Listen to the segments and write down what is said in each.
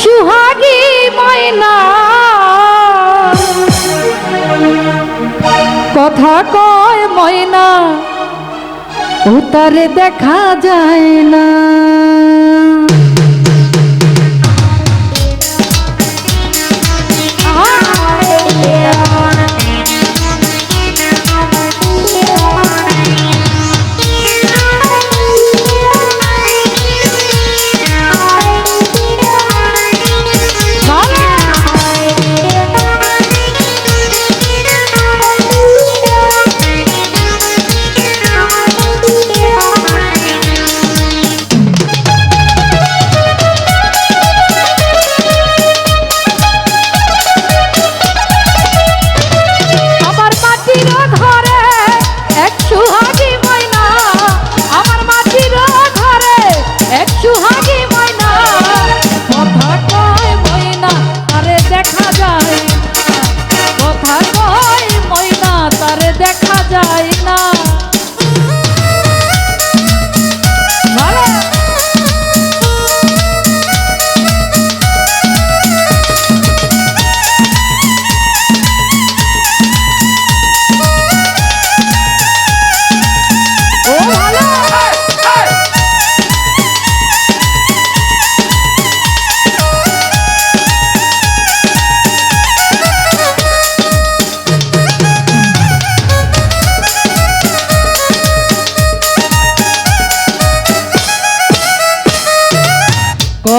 সুহাগী ময়না। কথা কয় ময়না ও তারে দেখা যায় না।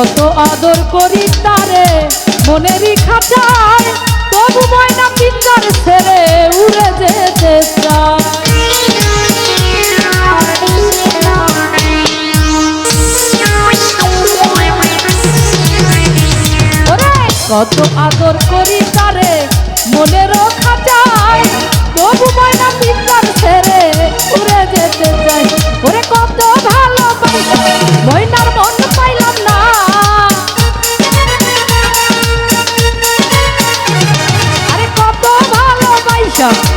কত আদর করি তারে, মনেরই খাঁচায় তবু ময়না পিঞ্জার ছেড়ে উড়ে যেতে চায়। কত আদর করি তারে মনেরও খাঁচায় তবু ময়না পিঞ্জার ছেড়ে উড়ে যেতে চাই ওরে, কত ভালো ভালোবাসা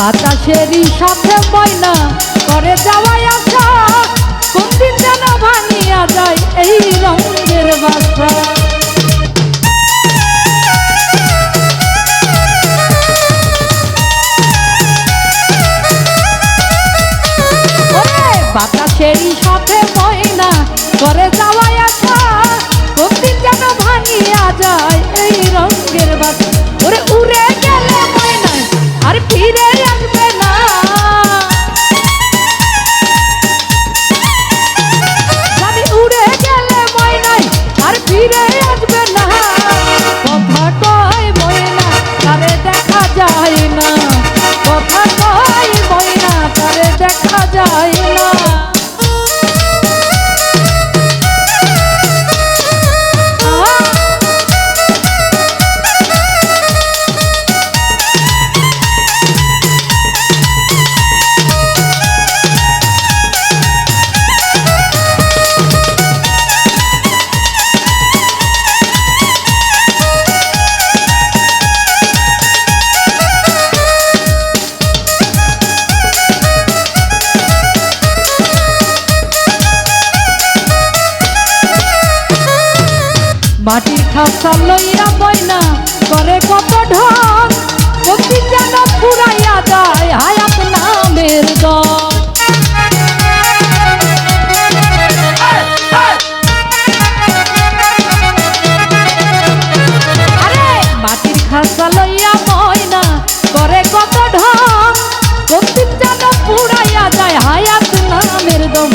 বাতাসেরই সাথে ময়না করে যাওয়াই আসা কোনদিন যেন ভাঙিয়া যায় এই রঙের বাসা। ওরে বাতাসেরই সাথে ময়না করে যাওয়াই আসা কোনদিন যেন ভাঙিয়া যায় এই রঙের বাসা। হাসা লইয়া বইনা করে কত ঢং, অতি যেন পুরাইয়া যায় হায়াত নামের দল। খাসা লইয়া ময়না করে কত ঢং, অতি যেন যায় হায়াত নামের দম